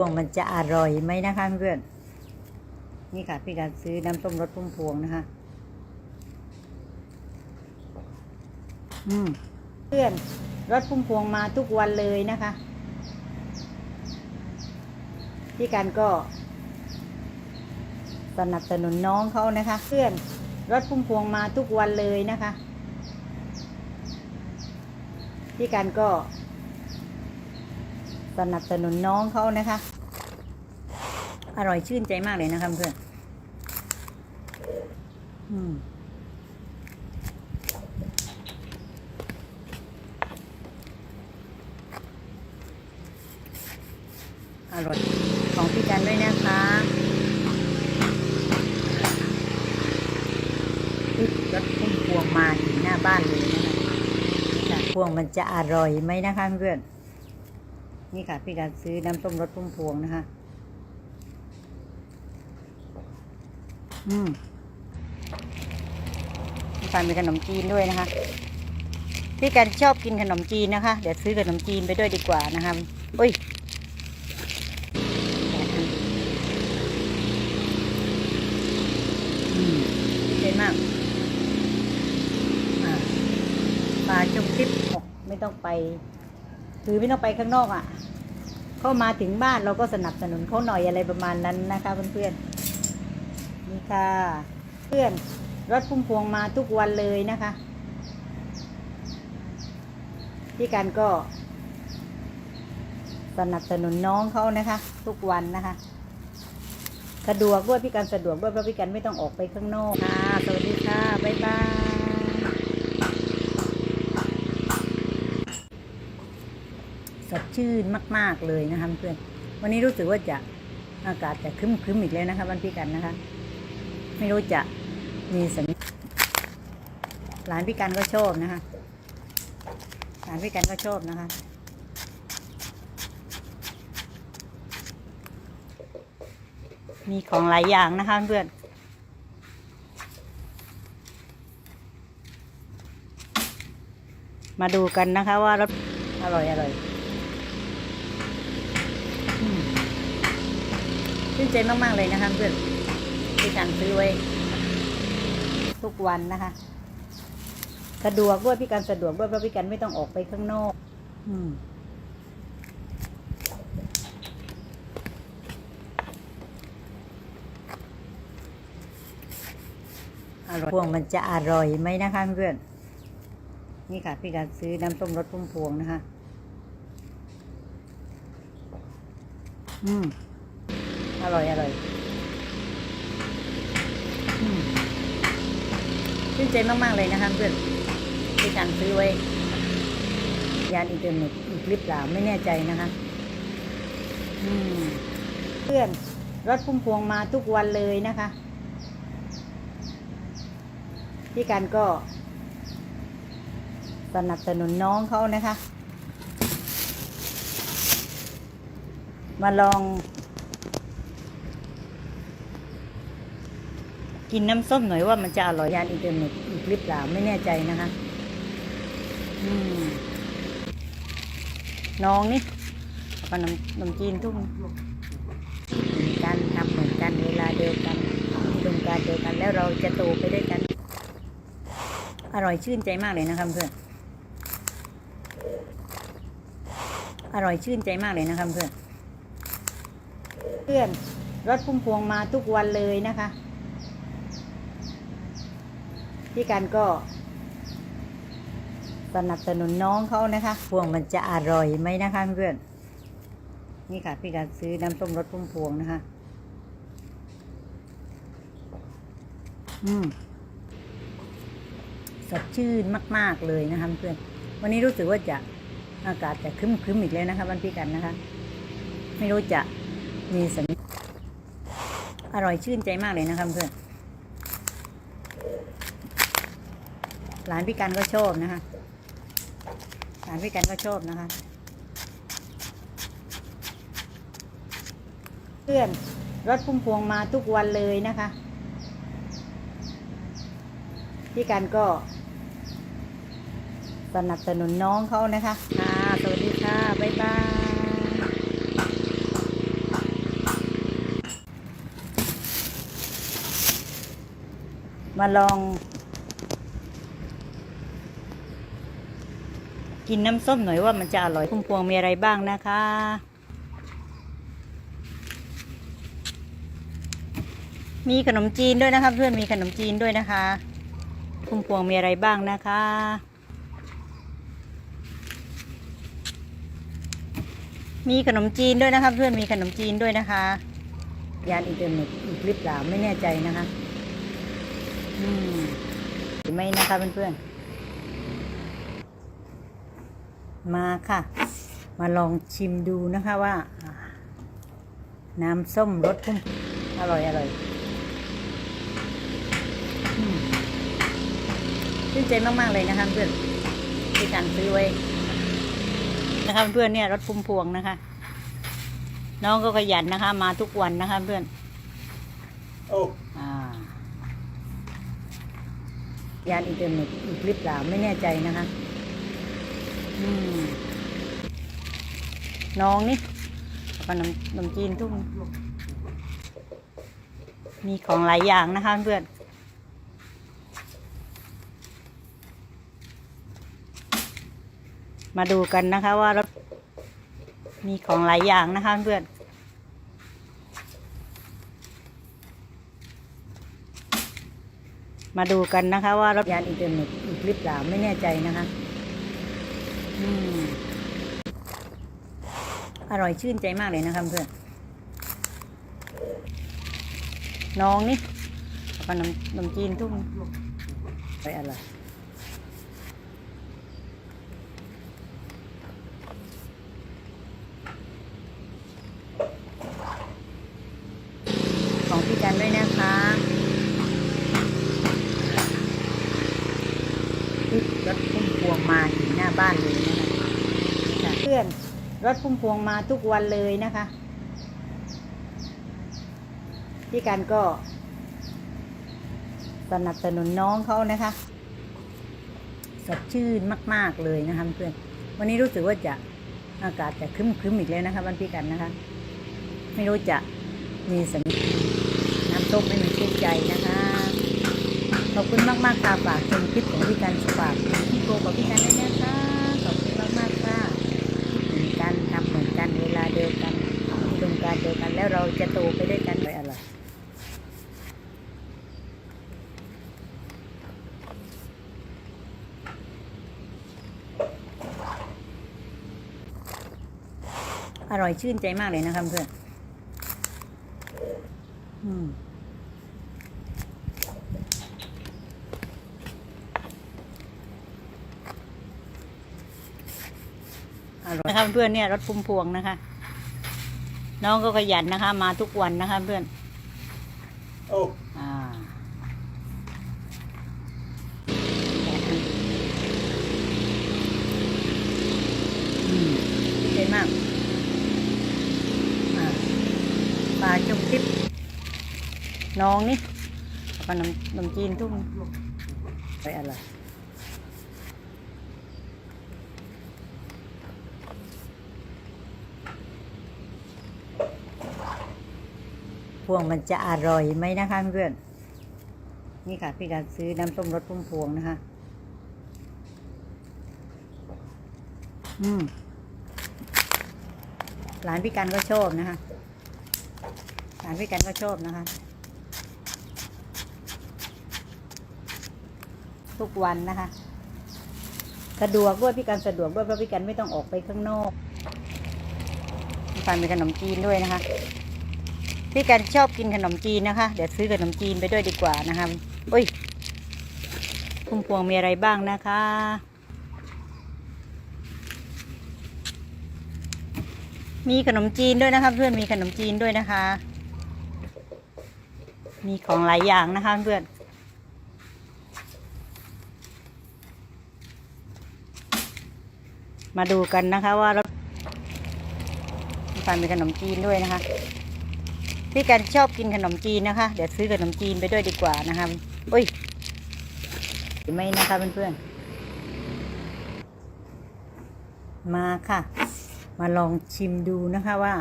วงมันจะอร่อยไหมนะคะเพื่อน นี่ค่ะพี่การซื้อน้ำต้มรสพุ่มพวงนะคะ อืม เพื่อนรถพุ่มพวงมาทุกวันเลยนะคะ พี่การก็ สนับสนุนน้องเขานะคะ เพื่อนรถพุ่มพวงมาทุกวันเลยนะคะ พี่การก็สนับสนุนน้องเขานะคะ อร่อยชื่นใจมากเลยนะคะเพื่อนอืมอร่อยของพี่กันด้วยนะคะรถพุ่มพวงมาถึงหน้าบ้านเลยนะคะพวงมันจะอร่อยไหมนะคะเพื่อนนี่ค่ะพี่การซื้อน้ำต้มรสพุ่มพวงนะคะ อืมพี่การมีขนมจีนด้วยนะคะ พี่การชอบกินขนมจีนนะคะ เดี๋ยวซื้อขนมจีนไปด้วยดีกว่านะคะอุ้ยอืมดีมากอ่าปลาจงทิพย์บอกไม่ต้องไป คือไม่ต้องไปข้างนอกอะ เข้ามาถึงบ้านเราก็สนับสนุนเขาหน่อยอะไรประมาณนั้นนะคะเพื่อนๆ ค่ะ เพื่อนรถพุ่มพวงมาทุกวันเลยนะคะ พี่กันก็ สนับสนุนน้องเขานะคะ ทุกวันนะคะ สะดวกด้วยพี่กันสะดวกด้วยเพราะพี่กันไม่ต้องออกไปข้างนอกค่ะสวัสดีค่ะบ๊ายบายสดชื่นมาก ๆ เลยนะคะเพื่อน วันนี้รู้สึกว่าจะอากาศจะครึ้มๆอีกแล้วนะคะวันพี่กันนะคะ ไม่รู้จะมีสัญหลานพี่กันก็ชอบนะคะ หลานพี่กันก็ชอบนะคะ มีของหลายอย่างนะคะเพื่อนมาดูกันนะคะว่ารสอร่อยอร่อยชื่นใจมาก ๆ เลยนะคะเพื่อน ที่การซื้อไว้ ทุกวันนะคะ สะดวกด้วยพี่การสะดวกด้วยเพราะพี่การไม่ต้องออกไปข้างนอก อืมอร่อยพวงมันจะอร่อยไหมนะคะเพื่อน นี่ค่ะ พี่การซื้อน้ำต้มรสพุ่มพวงนะคะ อืม อร่อย อร่อยอืม ชื่นใจมาก ๆ เลยนะคะเพื่อนพี่การซื้อไว้ ยานอินเทอร์เน็ตอีกหรือเปล่าไม่แน่ใจนะคะเพื่อนรถพุ่มพวงมาทุกวันเลยนะคะพี่กันก็ สนับสนุนน้องเขานะคะ มาลอง กินน้ำส้มหน่อยว่ามันจะอร่อยยานอินเทอร์เน็ตอีกหรือเปล่าไม่แน่ใจนะคะน้องนี่ขนมนมจีนทุกเหมือนกันทำเหมือนกันเวลาเดียวกันอุดมการเดียวกันแล้วเราจะโตไปด้วยกัน อร่อยชื่นใจมากเลยนะคะเพื่อนอร่อยชื่นใจมากเลยนะคะเพื่อนเพื่อนรถพุ่มพวงมาทุกวันเลยนะคะ พี่กันก็ สนับสนุนน้องเขานะคะ พวงมันจะอร่อยไหมนะคะเพื่อน นี่ค่ะ พี่กันซื้อน้ำต้มรสพุ่มพวงนะคะ อืมสดชื่นมาก ๆ เลยนะคะเพื่อน วันนี้รู้สึกว่าจะอากาศจะครึ้มๆอีกแล้วนะคะวันพี่กันนะคะ ไม่รู้จะมีสัญอร่อยชื่นใจมากเลยนะคะเพื่อน หลานพี่กันก็ชอบนะคะ หลานพี่กันก็ชอบนะคะ เพื่อนรถพุ่มพวงมาทุกวันเลยนะคะ พี่กันก็ สนับสนุนน้องเขานะคะ ค่ะ สวัสดีค่ะ บ๊ายบายมาลอง กินน้ำส้มหน่อยว่ามันจะอร่อยพุ่มพวงมีอะไรบ้างนะคะ มีขนมจีนด้วยนะคะ เพื่อนมีขนมจีนด้วยนะคะพุ่มพวงมีอะไรบ้างนะคะมีขนมจีนด้วยนะคะเพื่อนมีขนมจีนด้วยนะคะ ยานอินเทอร์เน็ตอีกหรือเปล่าไม่แน่ใจนะคะ อืมไม่นะคะเพื่อนๆ มาค่ะ มาลองชิมดูนะคะว่า น้ำส้มรสพุ่มอร่อยอร่อยอืมชื่นใจมาก ๆ เลยนะคะเพื่อนที่การซื้อไว้ นะคะเพื่อนเนี่ยรถพุ่มพวงนะคะ น้องก็ขยันนะคะ มาทุกวันนะคะเพื่อน Oh, อ่ายานอินเทอร์เน็ตอีกหรือเปล่าไม่แน่ใจนะคะอืม น้องนี่ขนมขนมจีนทุ่งมีของหลายอย่างนะคะเพื่อนมาดูกันนะคะว่ารถมีของหลายอย่างนะคะเพื่อนมาดูกันนะคะว่ารถยานอินเทอร์เน็ตอีกหรือเปล่าไม่แน่ใจนะคะ อร่อยชื่นใจมากเลยนะคะเพื่อนน้องนี่กับน้ำนมจีนทุ่งไปอร่อย ของพี่กันด้วยนะคะที่รถพุ่มพวงมาถึงหน้า บ้านเลยนะคะเพื่อนรถพุ่มพวงมาทุกวันเลยนะคะพี่กันก็ สนับสนุนน้องเขานะคะ สดชื่นมาก ๆ เลยนะคะเพื่อนวันนี้รู้สึกว่าจะอากาศจะครึ้มๆอีกแล้วนะคะวันพี่กันนะคะ ไม่รู้จะมีสัญน้ำต้มให้มันชื่นใจนะคะขอบคุณมากมากๆค่ะฝากชมคลิปของพี่กันฝากพี่โกกับพี่กันด้วยนะคะ แล้วเราจะโตไปด้วยกันไปอะไรอยอร่อยชื่นใจมากเลยนะคะเพื่อนอืมอร่อยนะคะเพื่อนเนี่ยรถพุ่มพวงนะคะ น้องก็ขยันนะคะ มาทุกวันนะคะเพื่อน oh, อ่าอืมดีใจมากอ่าปลาชมคลิปน้องนี่ขนมขนมจีนทุ่งไปอร่อย วงมันจะอร่อยไหมนะคะเพื่อนนี่ค่ะพี่การซื้อน้ำส้มรสพุ่มพวงนะคะ อืมหลานพี่กันก็ชอบนะคะหลานพี่กันก็ชอบนะคะ ทุกวันนะคะ สะดวกด้วยพี่กันสะดวกด้วยเพราะพี่กันไม่ต้องออกไปข้างนอกพี่กันมีขนมจีนด้วยนะคะ พี่กันชอบกินขนมจีนนะคะ เดี๋ยวซื้อขนมจีนไปด้วยดีกว่านะคะอุ้ยพุ่มพวงมีอะไรบ้างนะคะ มีขนมจีนด้วยนะคะ เพื่อนมีขนมจีนด้วยนะคะ มีของหลายอย่างนะคะเพื่อนมาดูกันนะคะว่ารถพี่กันมีขนมจีนด้วยนะคะ พี่กันชอบกินขนมจีนนะคะ เดี๋ยวซื้อขนมจีนไปด้วยดีกว่านะคะอุ้ยไม่นะคะเพื่อนๆมาค่ะ มาลองชิมดูนะคะว่า